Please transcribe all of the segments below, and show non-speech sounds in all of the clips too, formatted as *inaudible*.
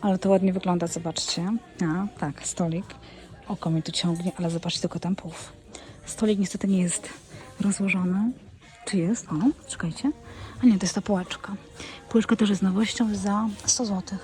Ale to ładnie wygląda, zobaczcie. A, tak, stolik. Oko mi tu ciągnie, ale zobaczcie tylko ten puf. Stolik niestety nie jest rozłożony. Czy jest? O, czekajcie. A nie, to jest ta półeczka. Półeczka też jest nowością za 100 zł.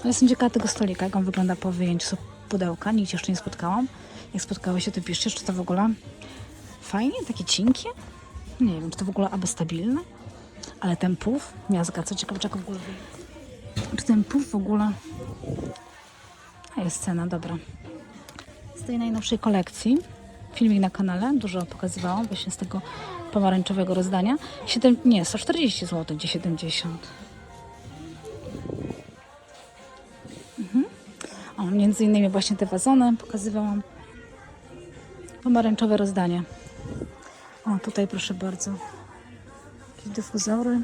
Ale jestem ciekawa tego stolika, jak on wygląda po wyjęciu pudełka. Nigdzie jeszcze nie spotkałam. Jak spotkały się, to piszcie, czy to w ogóle fajnie, takie cienkie. Nie wiem, czy to w ogóle aby stabilne. Ale ten puf, miazga, co ciekawe, czego w ogóle wyjdzie. Czy ten puf w ogóle... A jest cena, dobra. Z tej najnowszej kolekcji, filmik na kanale, dużo pokazywałam właśnie z tego pomarańczowego rozdania. 7, nie, 140 zł, gdzie 70. Mhm. O, między innymi właśnie te wazony pokazywałam. Pomarańczowe rozdanie. O, tutaj proszę bardzo. Jakieś dyfuzory.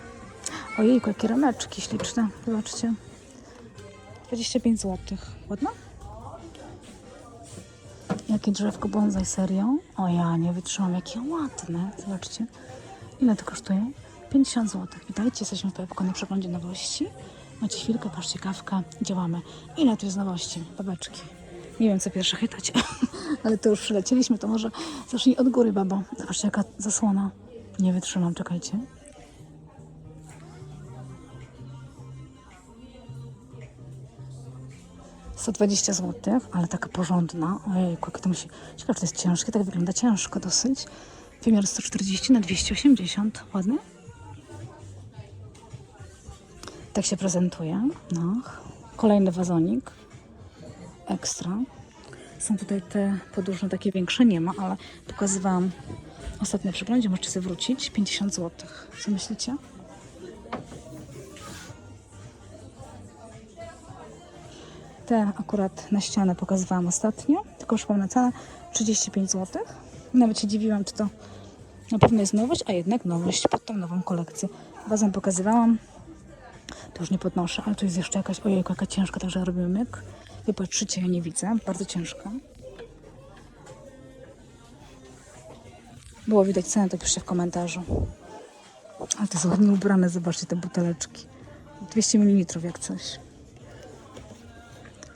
Ojejku, jakie rameczki śliczne. Zobaczcie. 25 zł. Ładna? Jakie drzewko bonsai serio? O ja nie wytrzymam, jakie ładne. Zobaczcie. Ile to kosztuje? 50 zł. Witajcie, jesteśmy w Pepko na przeglądzie nowości. Macie chwilkę, patrzcie, kawka, działamy. Ile tu jest nowości? Babeczki. Nie wiem, co pierwsze chytać, *laughs* ale to już przylecieliśmy, to może zacznij od góry, babo. Zobaczcie, jaka zasłona. Nie wytrzymam, czekajcie. Sto dwadzieścia zł, ale taka porządna. Ojejku, jak to musi... Ciekawe, czy to jest ciężkie, tak wygląda ciężko dosyć. Wymiar 140 na 280, ładny? Tak się prezentuje. No. Kolejny wazonik. Ekstra. Są tutaj te podłużne, takie większe nie ma, ale pokazywałam ostatnio przeglądzie. Możecie sobie wrócić. 50 zł. Co myślicie? Te akurat na ścianę pokazywałam ostatnio. Tylko już na cenę 35 zł. Nawet się dziwiłam, czy to na pewno jest nowość, a jednak nowość pod tą nową kolekcję. Wazon pokazywałam. To już nie podnoszę, ale tu jest jeszcze jakaś, ojejku, jaka ciężka, także robimy myk. Wy patrzycie, ja nie widzę, bardzo ciężka. Było widać cenę, to piszcie w komentarzu. Ale to są ładnie ubrane, zobaczcie te buteleczki. 200 ml jak coś.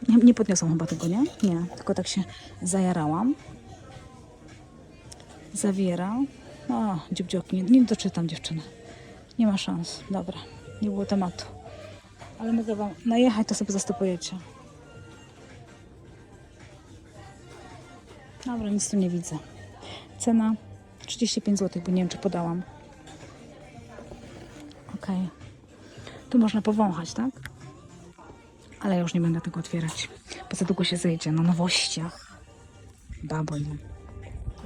Nie, nie podniosłam chyba tego, nie? Nie, tylko tak się zajarałam. Zawiera. O, dziubdzioki, nie, nie doczytam dziewczyny. Nie ma szans. Dobra, nie było tematu. Ale mogę wam najechać, to sobie zastopujecie. Dobra, nic tu nie widzę. Cena 35 zł, bo nie wiem, czy podałam. Ok. Tu można powąchać, tak? Ale już nie będę tego otwierać, bo za długo się zejdzie na nowościach. Babo,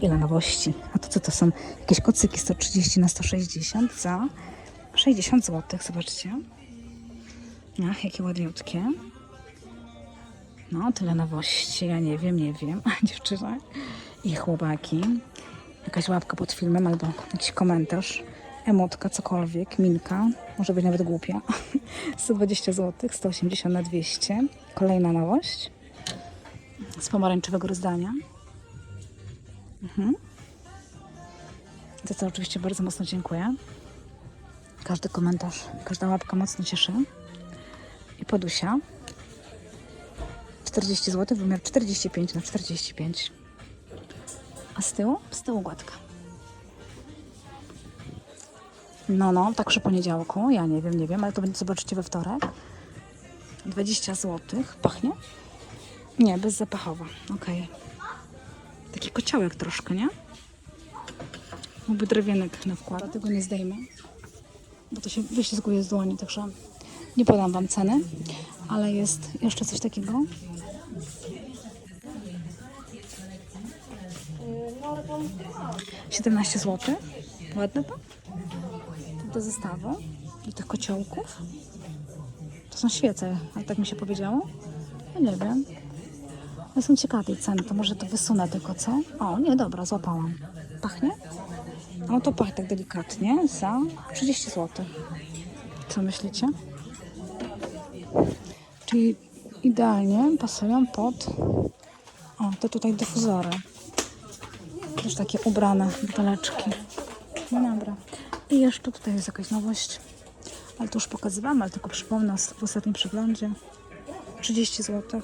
ile. Nowości? A to co to są? Jakieś kocyki 130 na 160 za 60 zł. Zobaczcie. Ach, jakie ładniutkie. No, tyle nowości. Ja nie wiem, nie wiem. *laughs* Dziewczyny i chłopaki. Jakaś łapka pod filmem albo jakiś komentarz. Emotka, cokolwiek, minka. Może być nawet głupia. 120 zł, 180 na 200. Kolejna nowość. Z pomarańczowego rozdania. Mhm. Za co oczywiście bardzo mocno dziękuję. Każdy komentarz, każda łapka mocno cieszy. I podusia. 40 zł, wymiar 45 na 45. A z tyłu? Z tyłu gładka. No, no, tak przy poniedziałku. Ja nie wiem, nie wiem, ale to będzie zobaczycie we wtorek. 20 zł. Pachnie? Nie, bezzapachowa. Okej. Taki kociołek troszkę, nie? Mógłby drewienek na wkład. Tego nie zdejmę, bo to się wyślizguje z dłoni, także nie podam Wam ceny. Ale jest jeszcze coś takiego. Siedemnaście zł. Ładne to? Do zestawu. Do tych kociołków. To są świece, ale tak mi się powiedziało. Ja nie wiem. Jestem ciekawa tej ceny, to może to wysunę tylko, co? O, nie, dobra, złapałam. Pachnie? No to pachnie tak delikatnie za 30 zł. Co myślicie? Czyli idealnie pasują pod... O, to tutaj dyfuzory. Też takie ubrane buteleczki. No dobra. I jeszcze tutaj jest jakaś nowość. Ale to już pokazywałam, ale tylko przypomnę w ostatnim przeglądzie. 30 zł.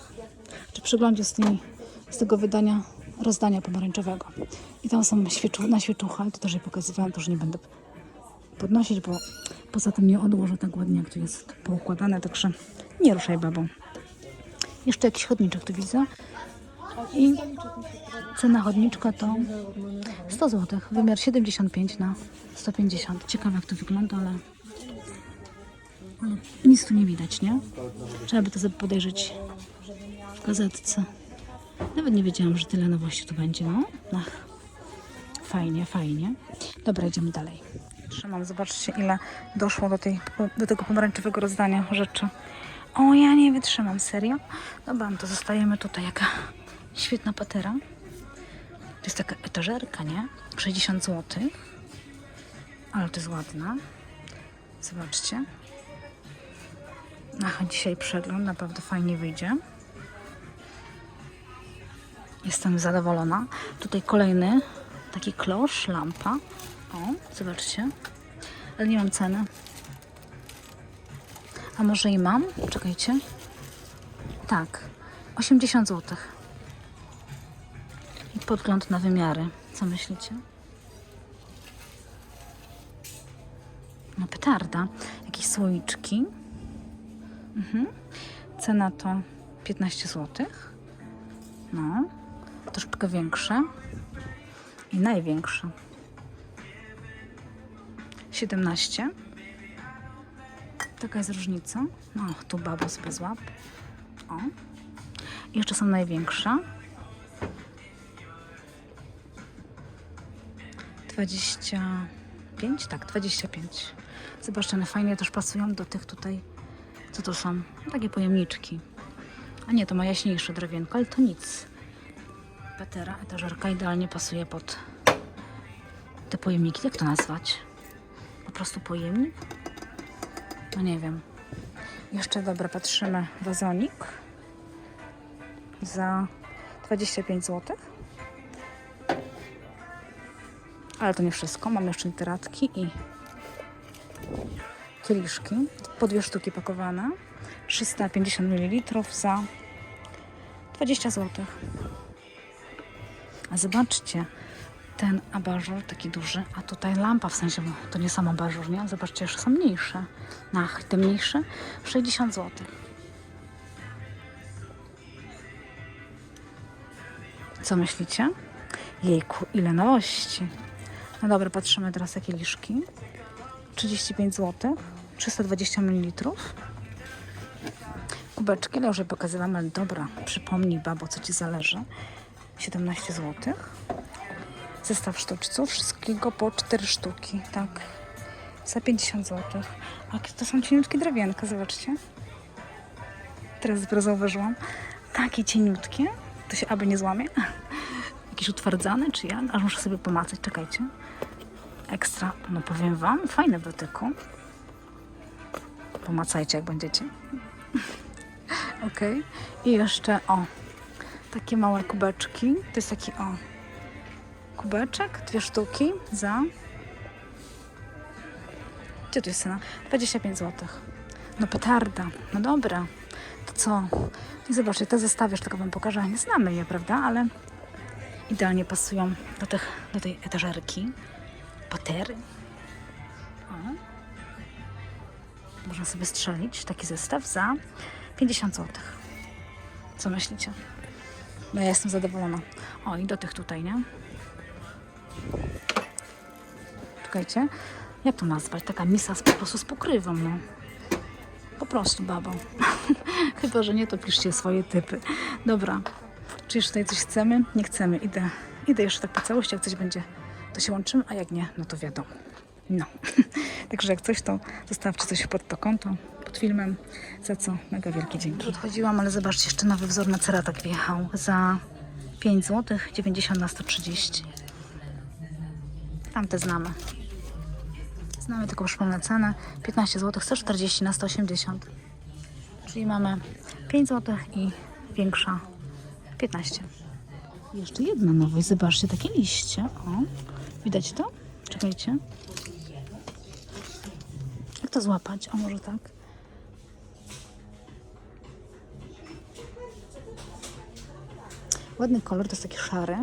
Czy przeglądzie z, tymi, z tego wydania rozdania pomarańczowego. I tam są świeczu, na świeczucha, ale to też je pokazywałam, to już nie będę podnosić, bo poza tym nie odłożę tak ładnie, jak to jest poukładane, także nie ruszaj babą. Jeszcze jakiś chodniczek tu widzę. I cena chodniczka to 100 zł, wymiar 75 na 150. Ciekawe jak to wygląda, ale, nic tu nie widać, nie? Trzeba by to sobie podejrzeć w gazetce. Nawet nie wiedziałam, że tyle nowości tu będzie, no. Ach, fajnie, fajnie. Dobra, idziemy dalej. Trzymam, zobaczcie ile doszło do, tej, do tego pomarańczowego rozdania rzeczy. O, ja nie wytrzymam, serio? Dobra, to zostajemy tutaj, jaka świetna patera. To jest taka etażerka, nie? 60 zł. Ale to jest ładna. Zobaczcie. Ach, dzisiaj przegląd naprawdę fajnie wyjdzie. Jestem zadowolona. Tutaj kolejny taki klosz, lampa. O, zobaczcie. Ale nie mam ceny. A może i mam? Czekajcie. Tak, 80 zł. Podgląd na wymiary. Co myślicie? No petarda. Jakieś słoiczki. Mhm. Cena to 15 zł. No. Troszeczkę większe. I największe. 17. Taka jest różnica. No, tu babus bez łap. O. I jeszcze są największe. 25? Tak, 25. Zobaczcie, one fajnie też pasują do tych tutaj, co to są? Takie pojemniczki. A nie, to ma jaśniejsze drewienko, ale to nic. Patera, etażerka idealnie pasuje pod te pojemniki. Jak to nazwać? Po prostu pojemnik? No nie wiem. Jeszcze dobra, patrzymy. Wazonik za 25 zł. Ale to nie wszystko. Mamy jeszcze literatki i kieliszki. Po dwie sztuki pakowane. 350 ml za 20 zł. A zobaczcie, ten abażur taki duży, a tutaj lampa w sensie, to nie sam abażur, nie? Zobaczcie, jeszcze są mniejsze. Ach, te mniejsze 60 zł. Co myślicie? Jejku, ile nowości. No dobra, patrzymy teraz jakie liszki. 35 zł, 320 ml. Kubeczki, ale już je ale dobra, przypomnij babo, co Ci zależy. 17 zł. Zestaw sztuczców, wszystkiego po 4 sztuki, tak. Za 50 zł. A to są cieniutkie drewienka, zobaczcie. Teraz zauważyłam. Takie cieniutkie. To się aby nie złamie. Jakiś utwardzany, czy ja? Aż muszę sobie pomacać, czekajcie. Ekstra, no powiem Wam, fajne w dotyku. Pomacajcie, jak będziecie. *laughs* ok. I jeszcze, o, takie małe kubeczki. To jest taki, o, kubeczek, dwie sztuki za... Gdzie tu jest cena? 25 zł. No petarda, no dobra. To co? I zobaczcie, te zestawiasz, tylko Wam pokażę. Nie znamy je, prawda? Ale idealnie pasują do, tych, do tej etażerki. Patery. O. Można sobie strzelić taki zestaw za 50 zł. Co myślicie? No ja jestem zadowolona. O, i do tych tutaj, nie? Czekajcie. Jak to nazwać? Taka misa z, po prostu z pokrywą, no. Po prostu babą. *laughs* Chyba, że nie, to piszcie swoje typy. Dobra. Czy tutaj coś chcemy? Nie chcemy. Idę, idę jeszcze tak po całości. Jak coś będzie, to się łączymy, a jak nie, no to wiadomo. No. *laughs* Także jak coś, to zostawcie coś pod to konto, pod filmem, za co mega wielkie dzięki. Odchodziłam, ale zobaczcie, jeszcze nowy wzór na ceratak wjechał za 5 zł, 90 na 130. Tamte znamy. Znamy tylko przypomnę cenę. 15 zł, 140 na 180. Czyli mamy 5 zł i większa 15. Jeszcze jedna nowość. Zobaczcie, takie liście. O, widać to? Czekajcie. Jak to złapać, a może tak? Ładny kolor, to jest taki szary.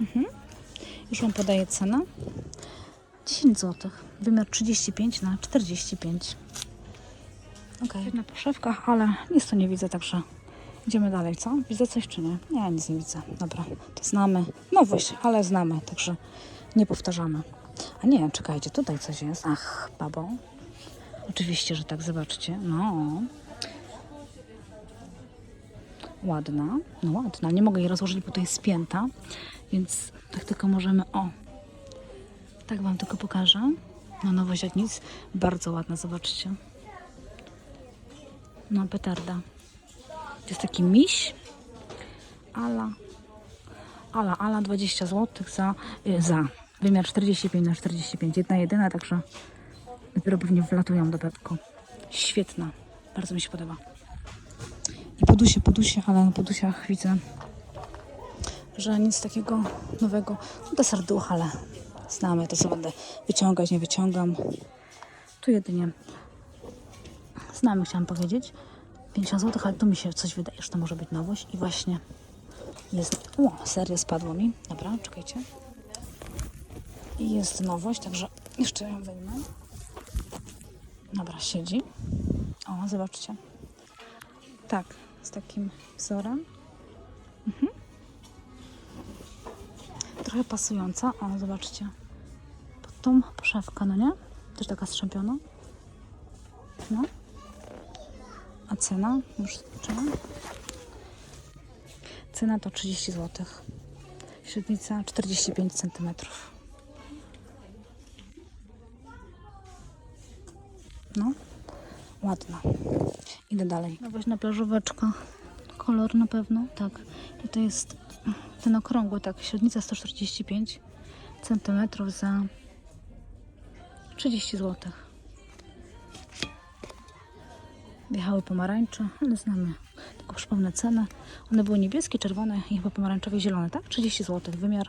Mhm. Już Wam podaję cenę. 10 zł. Wymiar 35 na 45. Ok. Na poszewkach, ale nic tu nie widzę, także idziemy dalej, co? Widzę coś czy nie? Nie, nic nie widzę. Dobra, to znamy. Nowość, ale znamy, także nie powtarzamy. A nie, czekajcie, tutaj coś jest. Ach, babo. Oczywiście, że tak, zobaczcie. No. Ładna, no ładna. Nie mogę jej rozłożyć, bo to jest spięta, więc tak tylko możemy, o, tak Wam tylko pokażę. No nowość jak nic, bardzo ładna, zobaczcie. No petarda. To jest taki miś, ala, ala, ala 20 zł za, y, za wymiar 45 na 45, jedna jedyna, także dopiero pewnie wlatują do pepko. Świetna, bardzo mi się podoba. I podusie, podusie, ale na podusiach widzę, że nic takiego nowego. No to serduch, ale znamy to, co będę wyciągać, nie wyciągam. Tu jedynie znamy, chciałam powiedzieć. 50 zł, ale tu mi się coś wydaje, że to może być nowość. I właśnie jest... O, serio spadło mi. Dobra, czekajcie. I jest nowość, także jeszcze ją wyjmę. Dobra, siedzi. O, zobaczcie. Tak, z takim wzorem. Mhm. Trochę pasująca. O, zobaczcie. Pod tą poszewkę, no nie? Też taka strzępiona. No. A cena? Już zobaczymy. Cena to 30 zł. Średnica 45 cm. No, ładna. Idę dalej. No weź na plażóweczka. Kolor na pewno, tak. I to jest ten okrągły, tak. Średnica 145 cm za 30 zł. Wjechały pomarańcze, ale znamy. Tylko przypomnę cenę. One były niebieskie, czerwone i chyba pomarańczowe i zielone, tak? 30 zł. Wymiar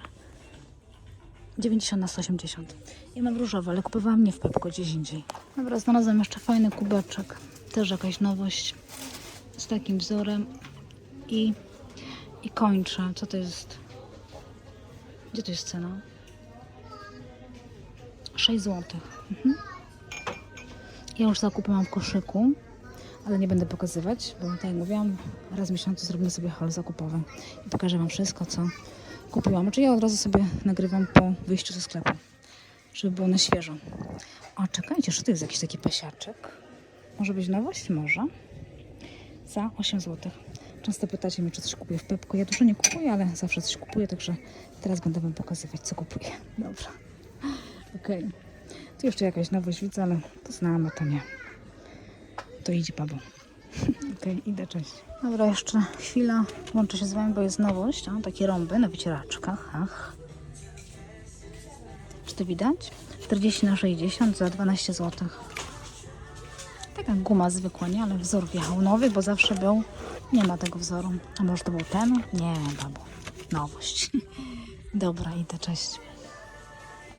90 na 180. Ja mam różowe, ale kupowałam nie w Pepko, gdzieś indziej. Dobra, znalazłam jeszcze fajny kubeczek. Też jakaś nowość. Z takim wzorem. I, i kończę. Co to jest? Gdzie to jest cena? 6 zł. Mhm. Ja już zakupy mam w koszyku, ale nie będę pokazywać, bo tak jak mówiłam, raz w miesiącu zrobimy sobie haul zakupowy i pokażę Wam wszystko, co kupiłam. Czy ja od razu sobie nagrywam po wyjściu ze sklepu, żeby było na świeżo. O, czekajcie, że to jest jakiś taki pasiaczek. Może być nowość? Może. Za 8 zł. Często pytacie mnie, czy coś kupuję w Pepko. Ja dużo nie kupuję, ale zawsze coś kupuję, także teraz będę Wam pokazywać, co kupuję. Dobra. Okej. Tu jeszcze jakaś nowość widzę, ale to znamy, to nie. To idź, babo. *laughs* Okej, idę, cześć. Dobra, jeszcze chwila. Łączę się z Wami, bo jest nowość. O, takie rąby na wycieraczkach. Ach. Czy to widać? 40 na 60 za 12 zł. Taka guma zwykła, nie? Ale wzór wjechał nowy, bo zawsze był... Nie ma tego wzoru. A może to był ten? Nie, babo. Nowość. *laughs* Dobra, idę, cześć.